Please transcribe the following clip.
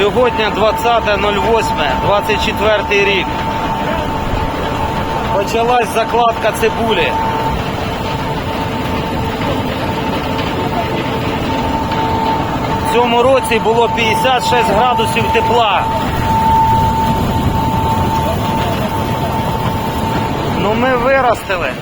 Сьогодні 20.08.24 рік. Почалась закладка цибулі. В цьому році було 56 градусів тепла. Ну ми виростили.